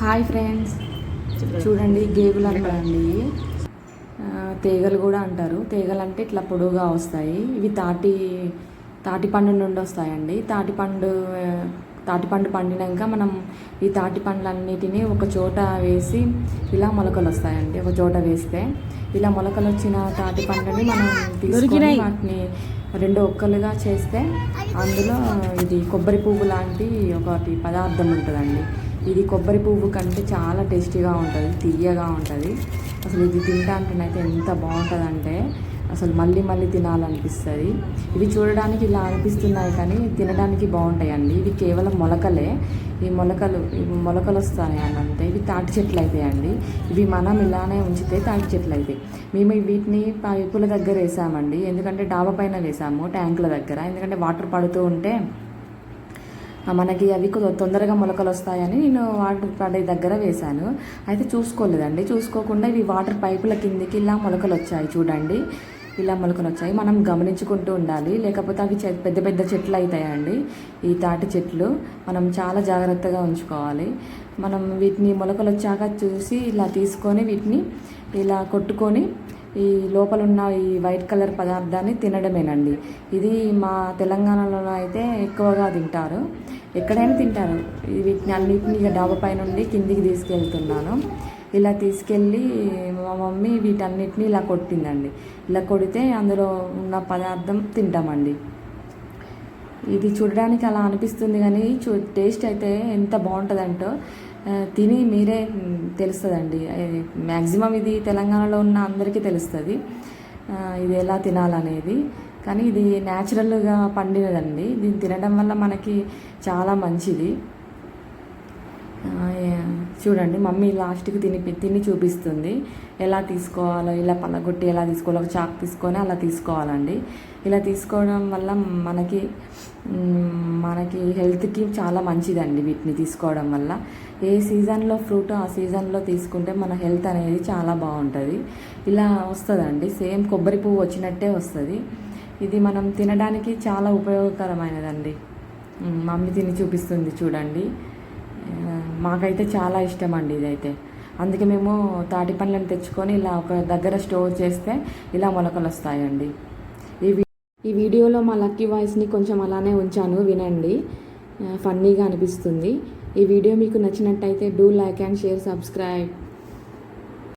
Hi friends. చూడండి గేగులు అంటారండి. తీగలు కూడా అంటారు. తీగలు అంటే ఇట్లా పొడువుగా వస్తాయి. ఇవి తాటి తాటి పండు నుండి వస్తాయండి. తాటి పండు తాటి పండు పండినాక మనం ఈ తాటి పండ్లన్నిటిని ఒక చోట వేసి ఇలా మొలకలు వస్తాయండి. ఒక చోట వేస్తే ఇలా మొలకలు వచ్చిన తాటి పండుని మనం తీసుకొని వాటిని రెండు ఒక్కలుగా చేస్తే అందులో ఇది కొబ్బరి పువ్వు లాంటి ఒకటి పదార్థం ఉంటుందండి. ఇది కొబ్బరి పువ్వు కంటే చాలా టేస్టీగా ఉంటుంది తీయగా ఉంటుంది. అసలు ఇది తింటాంటేనైతే ఎంత బాగుంటుందంటే అసలు మళ్ళీ మళ్ళీ తినాలనిపిస్తుంది. ఇవి చూడడానికి ఇలా అనిపిస్తున్నాయి కానీ తినడానికి బాగుంటాయండి. ఇవి కేవలం మొలకలే. ఈ మొలకలు ఇవి మొలకలు వస్తాయి అని అంటే ఇవి తాటి చెట్లు అవుతాయండి ఇవి మనం ఇలానే ఉంచితే తాటి చెట్లు అవుతాయి మేము వీటిని పైపుల దగ్గర వేసామండి. ఎందుకంటే డాబా పైన వేసాము ట్యాంకుల దగ్గర. ఎందుకంటే వాటర్ పడుతూ ఉంటే మనకి అవి కొ- తొందరగా మొలకలు వస్తాయని నేను వాటర్ పడే దగ్గర వేశాను. అయితే చూసుకోలేదండి. చూసుకోకుండా ఇవి వాటర్ పైపుల కిందికి ఇలా మొలకలు వచ్చాయి చూడండి. ఇలా మొలకలు వచ్చాయి మనం గమనించుకుంటూ ఉండాలి. లేకపోతే అవి పెద్ద పెద్ద చెట్లు అవుతాయండి ఈ తాటి చెట్లు మనం చాలా జాగ్రత్తగా ఉంచుకోవాలి. మనం వీటిని మొలకలు వచ్చాక చూసి ఇలా తీసుకొని వీటిని ఇలా కొట్టుకొని ఈ లోపల ఉన్న ఈ వైట్ కలర్ పదార్థాన్ని తినడమేనండి. ఇది మా తెలంగాణలో అయితే ఎక్కువగా తింటారు. ఎక్కడైనా తింటారు. వీటిని అన్నిటిని ఇక డాబా పై నుండి కిందికి తీసుకెళ్తున్నాను. ఇలా తీసుకెళ్ళి మా మమ్మీ వీటన్నిటిని ఇలా కొట్టిందండి. ఇలా కొడితే అందులో ఉన్న పదార్థం తింటామండి. ఇది చూడడానికి అలా అనిపిస్తుంది కానీ చూ టేస్ట్ అయితే ఎంత బాగుంటుందంటో తిని మీరే తెలుస్తుందండి. మ్యాక్సిమం ఇది తెలంగాణలో ఉన్న అందరికీ తెలుస్తుంది. ఇది ఎలా తినాలనేది. కానీ ఇది న్యాచురల్గా పండినదండి. దీన్ని తినడం వల్ల మనకి చాలా మంచిది. చూడండి మమ్మీ లాస్ట్కి తిని తిని చూపిస్తుంది. ఎలా తీసుకోవాలో ఇలా పలగొట్టి ఎలా తీసుకోవాలో ఒక చాక్ తీసుకొని అలా తీసుకోవాలండి. ఇలా తీసుకోవడం వల్ల మనకి మనకి హెల్త్కి చాలా మంచిదండి వీటిని తీసుకోవడం వల్ల. ఏ సీజన్లో ఫ్రూట్ ఆ సీజన్లో తీసుకుంటే మన హెల్త్ అనేది చాలా బాగుంటుంది. ఇలా వస్తుందండి. సేమ్ కొబ్బరి పువ్వు వచ్చినట్టే వస్తుంది. ఇది మనం తినడానికి చాలా ఉపయోగకరమైనదండి. మమ్మీ తిని చూపిస్తుంది చూడండి. మాకైతే చాలా ఇష్టం అండి ఇదైతే. అందుకే మేము తాటి పండ్లను తెచ్చుకొని ఇలా ఒక దగ్గర స్టోర్ చేస్తే ఇలా మొలకలు వస్తాయండి. ఈ వీ- ఈ వీడియోలో మా లక్కీ వాయిస్ని కొంచెం అలానే ఉంచాను వినండి. ఫన్నీగా అనిపిస్తుంది. ఈ వీడియో మీకు నచ్చినట్టయితే do like and share subscribe